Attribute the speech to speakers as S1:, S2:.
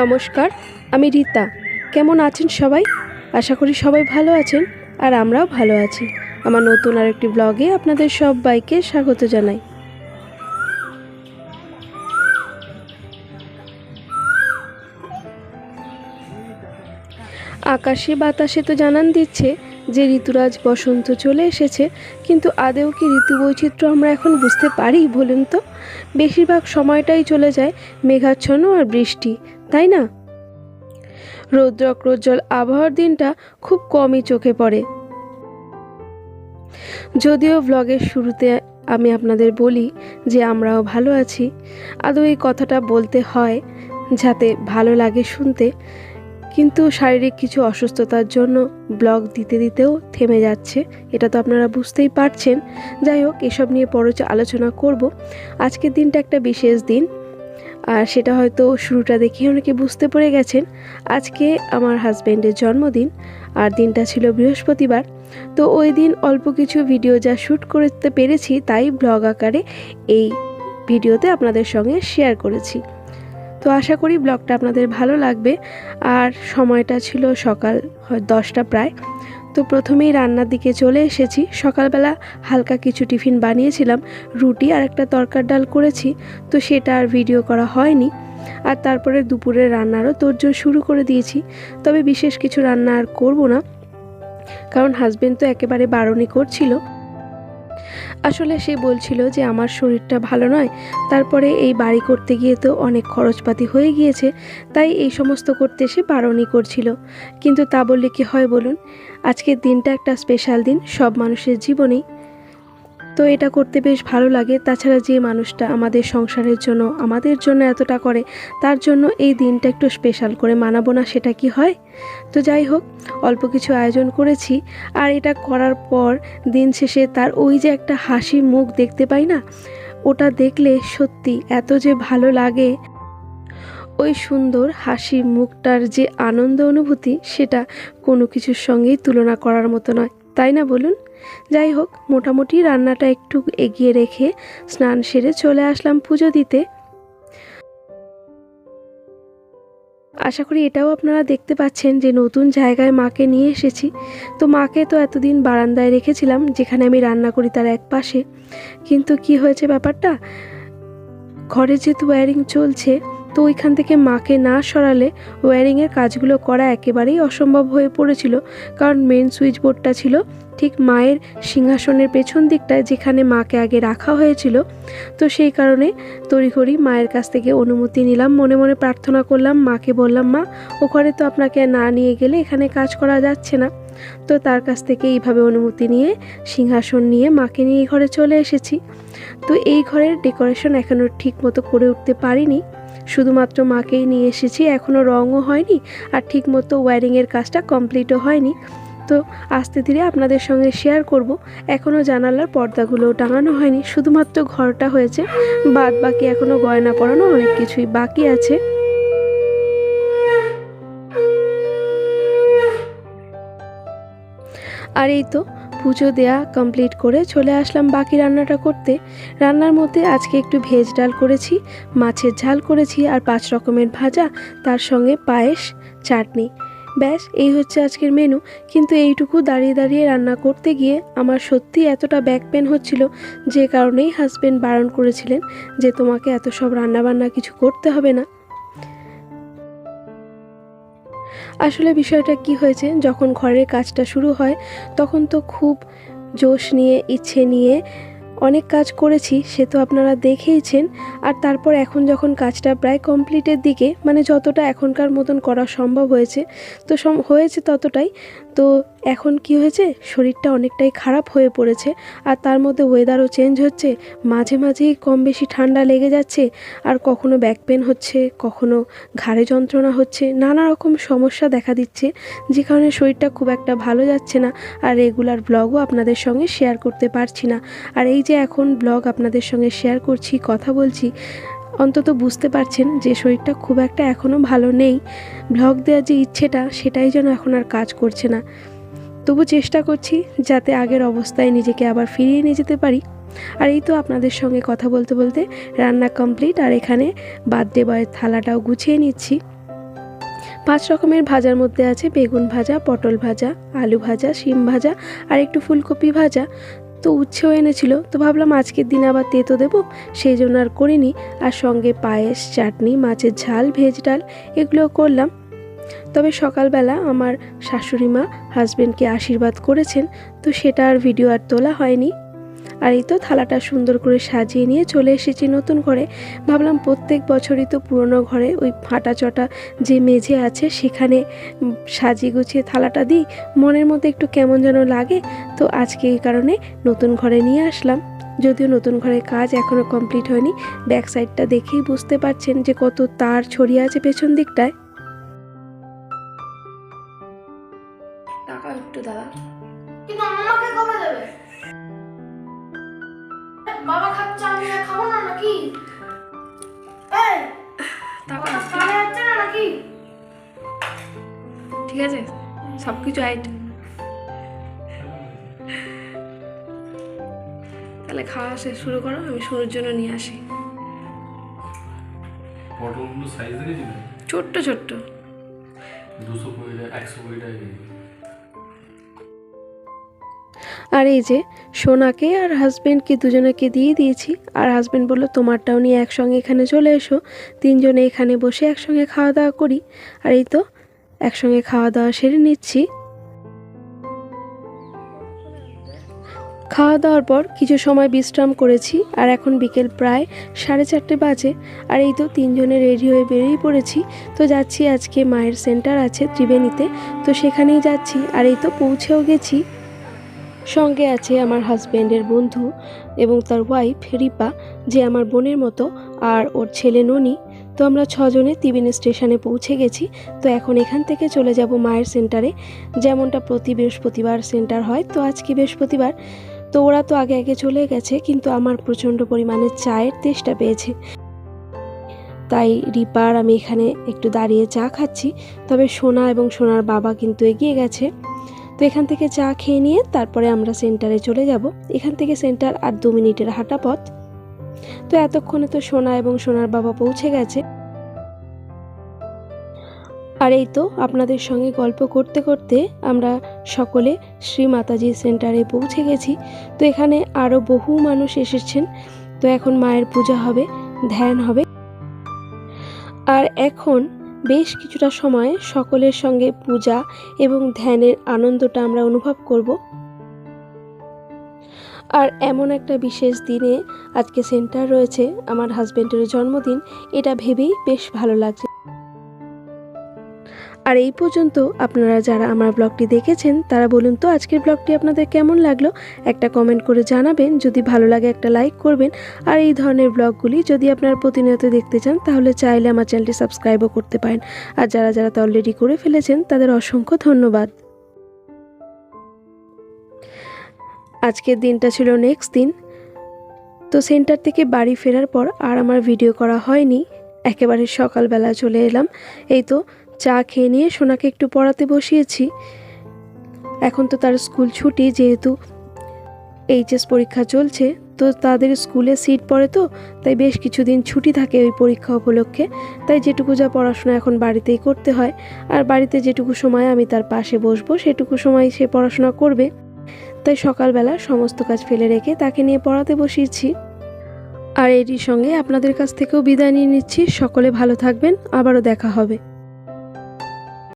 S1: নমস্কার, আমি রীতা। কেমন আছেন সবাই? আশা করি সবাই ভালো আছেন, আর আমরাও ভালো আছি। আমার নতুন আরেকটি ব্লগে আপনাদের সবাইকে স্বাগত জানাই। আকাশে বাতাসে তো জানান দিচ্ছে যে ঋতুরাজ বসন্ত চলে এসেছে, কিন্তু আদেও কি ঋতু বৈচিত্র্য আমরা এখন বুঝতে পারি বলুন তো? বেশিরভাগ সময়টাই চলে যায় মেঘাচ্ছন্ন আর বৃষ্টি, তাই না? রৌদ্রক্রোজ্জ্বল আবহাওয়ার দিনটা খুব কমই চোখে পড়ে। যদিও ব্লগের শুরুতে আমি আপনাদের বলি যে আমরাও ভালো আছি, আদৌ এই কথাটা বলতে হয় যাতে ভালো লাগে শুনতে কিন্তু শারীরিক কিছু অসুস্থতার জন্য ব্লগ দিতে দিতেও থেমে যাচ্ছে। এটা তো আপনারা বুঝতেই পারছেন। যাই হোক, এসব নিয়ে পরে আলোচনা করব। আজকের দিনটা একটা বিশেষ দিন। আর সেটা হয়তো শুরুটা দেখে অনেকে বুঝতে পেরে গেছেন। আজকে আমার হাজব্যান্ডের জন্মদিন আর দিনটা ছিল বৃহস্পতিবার। তো ওই দিন অল্প কিছু ভিডিও যা শ্যুট করতে পেরেছি, তাই ব্লগ আকারে এই ভিডিওতে আপনাদের সঙ্গে শেয়ার করেছি। তো আশা করি ব্লগটা আপনাদের ভালো লাগবে। আর সময়টা ছিল সকাল দশটা প্রায়। তো প্রথমেই রান্নার দিকে চলে এসেছি। সকালবেলা হালকা কিছু টিফিন বানিয়েছিলাম, রুটি আর একটা তরকার ডাল করেছি। তো সেটা আর ভিডিও করা হয়নি। আর তারপরে দুপুরের রান্নারও তোড়জোড় শুরু করে দিয়েছি। তবে বিশেষ কিছু রান্না আর করব না। কারণ হাজবেন্ড তো একেবারে বারণই করছিল। আসলে সে বলছিল যে আমার শরীরটা ভালো নয়, তারপরে এই বাড়ি করতে গিয়ে তো অনেক খরচপাতি হয়ে গিয়েছে, তাই এই সমস্ত করতে সে বারণই করছিল। কিন্তু তা বললে কি হয় বলুন? আজকের দিনটা একটা স্পেশাল দিন, সব মানুষের জীবনেই। তো এটা করতে বেশ ভালো লাগে। তাছাড়া যে মানুষটা আমাদের সংসারের জন্য, আমাদের জন্য এতটা করে, তার জন্য এই দিনটা একটু স্পেশাল করে মানাবো না, সেটা কি হয়? তো যাই হোক, অল্প কিছু আয়োজন করেছি আর এটা করার পর দিন শেষে তার ওই যে একটা হাসি মুখ দেখতে পাই না, ওটা দেখলে সত্যি এত যে ভালো লাগে। ওই সুন্দর হাসি মুখটার যে আনন্দ অনুভূতি, সেটা কোনো কিছুর সঙ্গেই তুলনা করার মতো নয়, তাই না বলুন? যাই হোক, মোটামুটি রান্নাটা একটু এগিয়ে রেখে স্নান সেরে চলে আসলাম পুজো দিতে। আশা করি এটাও আপনারা দেখতে পাচ্ছেন যে নতুন জায়গায় মাকে নিয়ে এসেছি। তো মাকে তো এতদিন বারান্দায় রেখেছিলাম, যেখানে আমি রান্না করি তার এক পাশে। কিন্তু কি হয়েছে ব্যাপারটা? ঘরে যেহেতু ওয়্যারিং চলছে, তো ওইখান থেকে মাকে না সরালে ওয়্যারিংয়ের কাজগুলো করা একেবারেই অসম্ভব হয়ে পড়েছিল। কারণ মেন সুইচ বোর্ডটা ছিল ঠিক মায়ের সিংহাসনের পেছন দিকটায় যেখানে মাকে আগে রাখা হয়েছিল, তো সেই কারণে তড়িঘড়ি মায়ের কাছ থেকে অনুমতি নিলাম, মনে মনে প্রার্থনা করলাম, মাকে বললাম, মা ওখানে তো আপনাকে না নিয়ে গেলে এখানে কাজ করা যাচ্ছে না। তো তার কাছ থেকে এইভাবে অনুমতি নিয়ে সিংহাসন নিয়ে মাকে নিয়ে এই ঘরে চলে এসেছি। তো এই ঘরের ডেকোরেশন এখনও ঠিক মতো করে উঠতে পারিনি, শুধুমাত্র মাকেই নিয়ে এসেছি এখনও রঙও হয়নি আর ঠিক মতো ওয়্যারিংয়ের কাজটা কমপ্লিটও হয়নি। তো আস্তে ধীরে আপনাদের সঙ্গে শেয়ার করব। এখনও জানালার পর্দাগুলো টাঙানো হয়নি, শুধুমাত্র ঘরটা হয়েছে। বাদ বাকি এখনও গয়না পরানো অনেক কিছুই বাকি আছে। আর এই তো পুজো দেয়া কমপ্লিট করে চলে আসলাম বাকি রান্নাটা করতে। রান্নার মধ্যে আজকে একটু ভেজ ডাল করেছি, মাছের ঝাল করেছি আর পাঁচ রকমের ভাজা, তার সঙ্গে পায়েস, চাটনি। ব্যাস, এই হচ্ছে আজকের মেনু কিন্তু এইটুকু দাঁড়িয়ে দাঁড়িয়ে রান্না করতে গিয়ে আমার সত্যি এতটা ব্যাক পেন হচ্ছিল যে কারণেই হাজবেন্ড বারণ করেছিলেন যে তোমাকে এত সব রান্নাবান্না কিছু করতে হবে না। আসলে বিষয়টা কি হয়েছে, যখন ঘরের কাজটা শুরু হয়, তখন তো খুব জোশ নিয়ে, ইচ্ছে নিয়ে অনেক কাজ করেছি, সে তো আপনারা দেখেইছেন। আর তারপর এখন যখন কাজটা প্রায় কমপ্লিটের দিকে মানে যতটা এখনকার মতন করা সম্ভব হয়েছে, তো হয়েছে ততটাই। তো এখন কি হয়েছে? শরীরটা অনেকটাই খারাপ হয়ে পড়েছে আর তার মধ্যে ওয়েদারও চেঞ্জ হচ্ছে। মাঝে মাঝেই কম বেশি ঠান্ডা লেগে যাচ্ছে আর কখনো ব্যাক পেন হচ্ছে, কখনো ঘাড়ে যন্ত্রণা হচ্ছে, নানা রকম সমস্যা দেখা দিচ্ছে, যে কারণে শরীরটা খুব একটা ভালো যাচ্ছে না আর রেগুলার ব্লগও আপনাদের সঙ্গে শেয়ার করতে পারছি না। আর এই যে এখন ব্লগ আপনাদের সঙ্গে শেয়ার করছি, কথা বলছি, অন্তত বুঝতে পারছেন যে শরীরটা খুব একটা এখনও ভালো নেই। ব্লগ দেওয়ার যে ইচ্ছেটা, সেটাই যেন এখন আর কাজ করছে না। তবু চেষ্টা করছি যাতে আগের অবস্থায় নিজেকে আবার ফিরিয়ে নিয়ে যেতে পারি। আর এই তো আপনাদের সঙ্গে কথা বলতে বলতে রান্না কমপ্লিট আর এখানে বার্থডে বয়ের থালাটাও গুছিয়ে নিচ্ছি। পাঁচ রকমের ভাজার মধ্যে আছে বেগুন ভাজা, পটল ভাজা, আলু ভাজা, শিম ভাজা আর একটু ফুলকপি ভাজা। তো উচ্ছেও এনেছিল। তো ভাবলাম আজকের দিন আবার তেতো দেবো, সেই জন্য আর করিনি। আর সঙ্গে পায়েস, চাটনি, মাছের ঝাল, ভেজ ডাল এগুলোও করলাম। তবে সকালবেলা আমার শাশুড়ি মা হাজব্যান্ডকে আশীর্বাদ করেছেন, তো সেটা আর ভিডিও আর তোলা হয়নি। আর এই তো থালাটা সুন্দর করে সাজিয়ে নিয়ে চলে এসেছি নতুন ঘরে। ভাবলাম প্রত্যেক বছরই তো পুরনো ঘরে ওই ফাটা চটা যে মেঝে আছে সেখানে সাজিয়ে গুছিয়ে থালাটা দিই। মনের মধ্যে একটু কেমন যেন লাগে, তো আজকে এই কারণে নতুন ঘরে নিয়ে আসলাম। যদিও নতুন ঘরের কাজ এখনও কমপ্লিট হয়নি ব্যাক সাইডটা দেখেই বুঝতে পারছেন যে কত তার ছড়িয়ে আছে পেছন দিকটায়। ঠিক আছে? সব কিছু আইট। তাহলে খাওয়া শেষ শুরু করো আমি শুরুর জন্য নিয়ে আসি।
S2: পটলগুলো সাইজ
S1: ছোট্ট ছোট্ট।
S2: দুশো কুড়ি টাকা একশো কুড়ি টাকা কেজি।
S1: আর এই যে সোনাকে আর হাজব্যান্ডকে দুজনকে দিয়ে দিয়েছি। আর হাজব্যান্ড বলল তোমারটাও নিয়ে একসঙ্গে এখানে চলে এসো। তিনজনে এখানে বসে একসঙ্গে খাওয়া দাওয়া করি। আর এই তো একসঙ্গে খাওয়া দাওয়া সেরে নিচ্ছি। খাওয়া দাওয়ার পর কিছু সময় বিশ্রাম করেছি, আর এখন বিকেল প্রায় সাড়ে চারটে বাজে, আর এই তো তিনজনে রেডি হয়ে বেরিয়ে পড়েছি। তো যাচ্ছি আজকে মায়ের সেন্টার আছে ত্রিবেণীতে, তো সেখানেই যাচ্ছি, আর এই তো পৌঁছেও গেছি। সঙ্গে আছে আমার হাজব্যান্ডের বন্ধু এবং তার ওয়াইফ রিপা, যে আমার বোনের মতো, আর ওর ছেলে ননি। তো আমরা ছজনে তিবিন স্টেশনে পৌঁছে গেছি, তো এখন এখান থেকে চলে যাব মায়ের সেন্টারে। যেমনটা প্রতি বৃহস্পতিবার সেন্টার হয়, তো আজকে বৃহস্পতিবার? তো ওরা তো আগে আগে চলে গেছে, কিন্তু আমার প্রচণ্ড পরিমাণে চায়ের তেষ্টা পেয়েছে। তাই রিপার আমি এখানে একটু দাঁড়িয়ে চা খাচ্ছি, তবে সোনা এবং সোনার বাবা কিন্তু এগিয়ে গেছে। তো এখান থেকে চা খেয়ে নিয়ে তারপরে আমরা সেন্টারে চলে যাব। এখান থেকে সেন্টার আর দু মিনিটের হাঁটা পথ। তো এতক্ষণে তো সোনা এবং সোনার বাবা পৌঁছে গেছে। আর এই তো আপনাদের সঙ্গে গল্প করতে করতে আমরা সকলে শ্রী মাতাজি সেন্টারে পৌঁছে গেছি। তো এখানে আরও বহু মানুষ এসেছেন। তো এখন মায়ের পূজা হবে, ধ্যান হবে। আর এখন বেশ কিছুটা সময় সকলের সঙ্গে পূজা এবং ধ্যানের আনন্দটা আমরা অনুভব করব। আর এমন একটা বিশেষ দিনে আজকে সেন্টার রয়েছে আমার হাজব্যান্ডের জন্মদিন। এটা ভেবেই বেশ ভালো লাগছে। আর এই পর্যন্ত আপনারা যারা আমার ব্লগটি দেখেছেন, তারা বলুন তো আজকের ব্লগটি আপনাদের কেমন লাগল? একটা কমেন্ট করে জানাবেন। যদি ভালো লাগে একটা লাইক করবেন। আর এই ধরনের ব্লগগুলি যদি আপনারা প্রতিনিয়ত দেখতে চান, তাহলে চাইলে আমার চ্যানেলটি সাবস্ক্রাইবও করতে পারেন। আর যারা যারা তা অলরেডি করে ফেলেছেন, তাদের অসংখ্য ধন্যবাদ। আজকের দিনটা ছিল নেক্সট দিন। তো সেন্টার থেকে বাড়ি ফেরার পর আর আমার ভিডিও করা হয়নি। একেবারে সকালবেলা চলে এলাম। এই তো চা খেয়ে নিয়ে সোনাকে একটু পড়াতে বসিয়েছি। এখন তো তার স্কুল ছুটি, যেহেতু এইচএস পরীক্ষা চলছে, তো তাদের স্কুলে সিট পড়ে তো, তাই বেশ কিছুদিন ছুটি থাকে ওই পরীক্ষা উপলক্ষে। তাই যেটুকু যা পড়াশোনা এখন বাড়িতেই করতে হয়। আর বাড়িতে যেটুকু সময় আমি তার পাশে বসবো, সেটুকু সময় সে পড়াশোনা করবে। তাই সকালবেলা সমস্ত কাজ ফেলে রেখে তাকে নিয়ে পড়াতে বসিয়েছি। আর এটির সঙ্গে আপনাদের কাছ থেকেও বিদায় নিয়ে নিচ্ছি। সকলে ভালো থাকবেন। আবারও দেখা হবে।